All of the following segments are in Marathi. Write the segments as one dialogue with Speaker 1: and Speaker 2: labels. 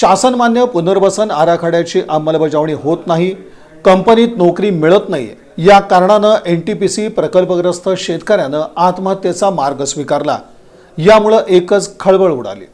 Speaker 1: शासनमान्य पुनर्वसन आराखड्याची अंमलबजावणी होत नाही कंपनीत नोकरी मिळत नाही या कारणानं एन टी पी सी प्रकल्पग्रस्त शेतकऱ्यानं आत्महत्येचा मार्ग स्वीकारला. यामुळं एकच खळबळ उडाली.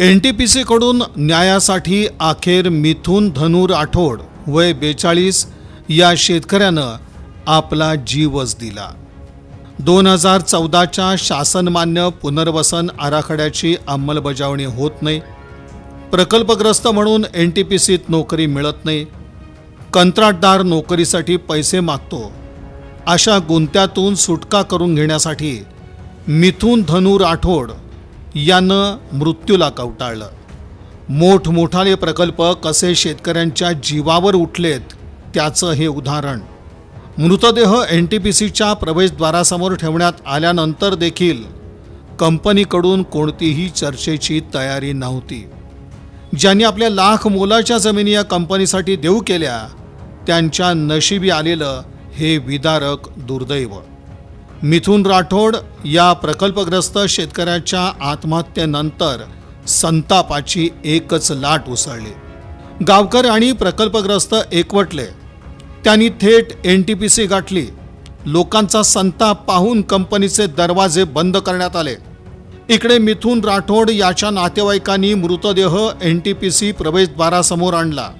Speaker 1: एन टी पी सीकडून न्यायासाठी अखेर मिथून धनु राठोड वय बेचाळीस या शेतकऱ्यानं आपला जीवच दिला. दोन हजार चौदाच्या शासनमान्य पुनर्वसन आराखड्याची अंमलबजावणी होत नाही. प्रकल्पग्रस्त म्हणून एन टी पी सीत नोकरी मिळत नाही. कंत्राटदार नोकरीसाठी पैसे मागतो. अशा गुंत्यातून सुटका करून घेण्यासाठी मिथून धनु राठोड यानं मृत्यूला कवटाळलं. मोठमोठाले प्रकल्प कसे शेतकऱ्यांच्या जीवावर उठलेत त्याचं हे उदाहरण. मृतदेह एन टी पी सीच्या प्रवेशद्वारासमोर ठेवण्यात आल्यानंतर देखील कंपनीकडून कोणतीही चर्चेची तयारी नव्हती. ज्यांनी आपल्या लाख मोलाच्या जमिनी या कंपनीसाठी देऊ केल्या त्यांच्या नशिबी आलेलं हे विदारक दुर्दैव. मिथुन राठोड या प्रकल्पग्रस्त शेतकऱ्याच्या आत्महत्येनंतर संतापाची एकच लाट उसळली. गावकर आणि प्रकल्पग्रस्त एकवटले. त्यांनी थेट एन टी पी सी गाठली. लोकांचा संताप पाहून कंपनीचे दरवाजे बंद करण्यात आले. इकडे मिथून राठोड याच्या नातेवाईकांनी मृतदेह एन टी पी सी प्रवेशद्वारासमोर आणला.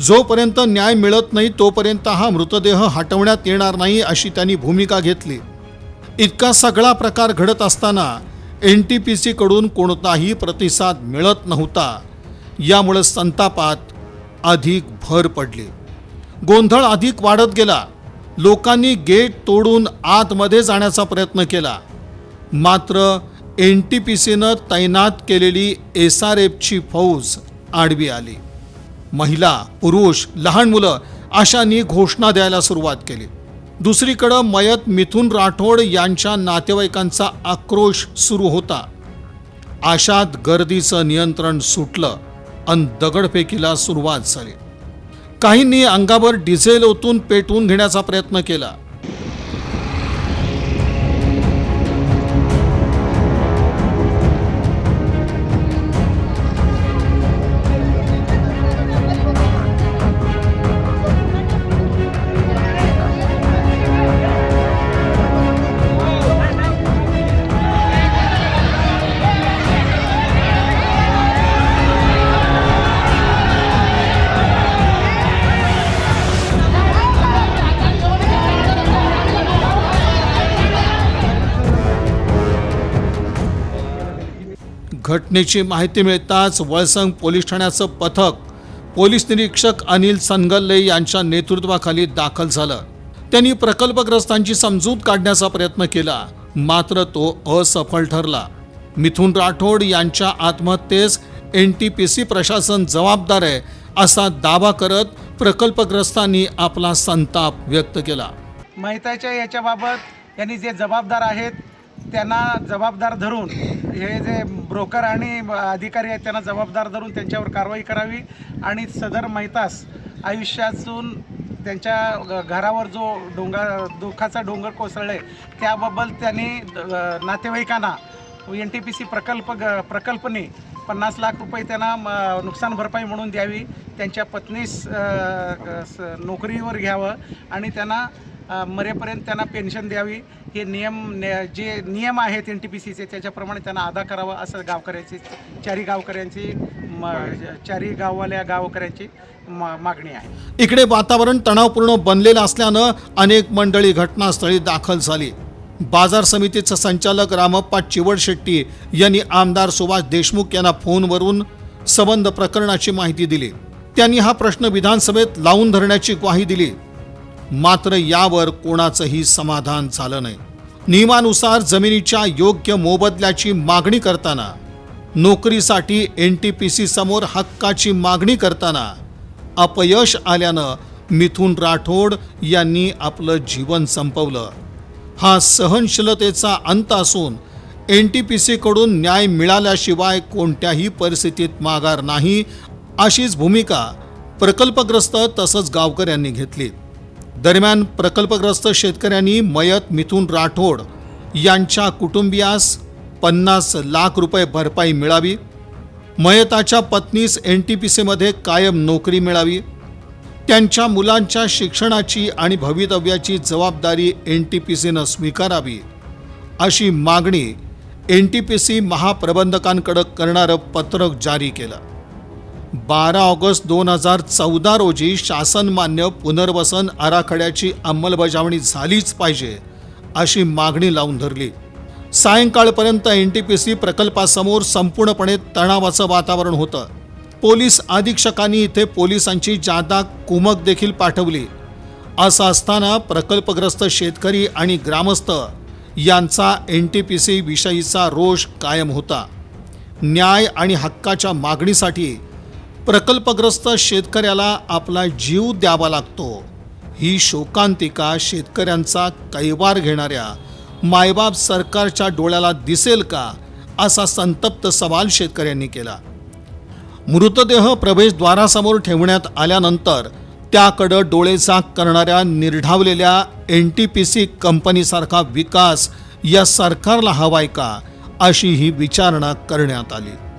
Speaker 1: जोपर्यंत न्याय मिळत नाही तोपर्यंत हा मृतदेह हटवण्यात येणार नाही अशी त्यांनी भूमिका घेतली. इतका सगळा प्रकार घडत असताना एन टी पी सीकडून कोणताही प्रतिसाद मिळत नव्हता. यामुळे संतापात अधिक भर पडली. गोंधळ अधिक वाढत गेला. लोकांनी गेट तोडून आतमध्ये जाण्याचा प्रयत्न केला. मात्र एन टी पी सीनं तैनात केलेली एस आर एफची फौज आडवी आली. महिला पुरुष लहान मुलं अशांनी घोषणा द्यायला सुरुवात केली. दुसरीकडं मयत मिथुन राठोड यांच्या नातेवाईकांचा आक्रोश सुरू होता. आशात गर्दीचं नियंत्रण सुटलं अन दगडफेकीला सुरुवात झाली. काहींनी अंगावर डिझेल ओतून पेटवून घेण्याचा प्रयत्न केला. घटनेची माहिती मिळताच वळसंग पोलीस ठाण्याचं पथक पोलीस निरीक्षक अनिल सनगल्ले यांच्या नेतृत्वाखाली दाखल झालं. त्यांनी प्रकल्पग्रस्तांची समजूत काढण्याचा प्रयत्न केला मात्र तो असफल ठरला. मिथुन राठोड यांच्या आत्महत्येस एन टी पी सी प्रशासन जबाबदार आहे असा दावा करत प्रकल्पग्रस्तांनी आपला संताप व्यक्त केला.
Speaker 2: माहिताच्या याच्याबाबत यांनी जे जबाबदार आहेत त्यांना जबाबदार धरून हे जे ब्रोकर आणि अधिकारी आहेत त्यांना जबाबदार धरून त्यांच्यावर कारवाई करावी आणि सदर मैतास आयुष्यातून त्यांच्या घरावर जो डोंगर दुःखाचा डोंगर कोसळले त्याबाबत त्यांनी नातेवाईकांना एन टी पी सी प्रकल्प ग- प्रकल्पने पन्नास लाख रुपये त्यांना म, नुकसान भरपाई म्हणून द्यावी त्यांच्या पत्नीस स- नोकरीवर घ्यावं आणि त्यांना मरेपर्यंत त्यांना पेन्शन द्यावी. हे नियम जे नियम आहेत एन टी पी सीचे त्याच्याप्रमाणे त्यांना अदा करावं असं गावकऱ्यांची चारी गावकऱ्यांची म, चारी गाववाल्या गावकऱ्यांची मागणी आहे.
Speaker 1: इकडे वातावरण तणावपूर्ण बनलेलं असल्यानं अनेक मंडळी घटनास्थळी दाखल झाली. बाजार समितीचं संचालक रामप्पा चिवडशेट्टी यांनी आमदार सुभाष देशमुख यांना फोनवरून संबंध प्रकरणाची माहिती दिली. त्यांनी हा प्रश्न विधानसभेत लावून धरण्याची ग्वाही दिली. मात्र यावर कोणाचंही समाधान झालं नाही. नियमानुसार जमिनीच्या योग्य मोबदल्याची मागणी करताना नोकरीसाठी एन टी पी सी समोर हक्काची मागणी करताना अपयश आल्यानं मिथुन राठोड यांनी आपलं जीवन संपवलं. हा सहनशीलतेचा अंत असून एन टी पी सीकडून न्याय मिळाल्याशिवाय कोणत्याही परिस्थितीत माघार नाही अशीच भूमिका प्रकल्पग्रस्त तसंच गावकऱ्यांनी घेतली दरम्यान प्रकल्पग्रस्त शेतकऱ्यांनी मयत मिथुन राठोड यांच्या कुटुंबियास पन्नास लाख रुपये भरपाई मिळावी. मयताच्या पत्नीस एन टी पी सीमध्ये कायम नोकरी मिळावी. त्यांच्या मुलांच्या शिक्षणाची आणि भवितव्याची जबाबदारी एन टी पी सीनं स्वीकारावी. अशी मागणी एन टी पी सी महाप्रबंधकांकडं करणारं पत्रक जारी केलं. बारा ऑगस्ट दोन हजार चौदा रोजी शासनमान्य पुनर्वसन आराखड्याची अंमलबजावणी झालीच पाहिजे अशी मागणी लावून धरली. सायंकाळपर्यंत एन टी पी सी प्रकल्पासमोर संपूर्णपणे तणावाचं वातावरण होतं. पोलीस अधीक्षकांनी इथे पोलिसांची जादा कुमक देखील पाठवली. असं असताना प्रकल्पग्रस्त शेतकरी आणि ग्रामस्थ यांचा एन टी पी सी विषयीचा रोष कायम होता. न्याय आणि हक्काच्या मागणीसाठी प्रकल्पग्रस्त शेतकऱ्याला आपला जीव द्यावा लागतो. ही शोकांतिका शेतकऱ्यांचा कैवार घेणाऱ्या मायबाप सरकारच्या डोळ्याला दिसेल का असा संतप्त सवाल शेतकऱ्यांनी केला. मृतदेह प्रवेशद्वारासमोर ठेवण्यात आल्यानंतर त्याकडं डोळेझाक करणाऱ्या निर्ढावलेल्या एन टी पी सी कंपनीसारखा विकास या सरकारला हवाय का अशी ही विचारणा करण्यात आली.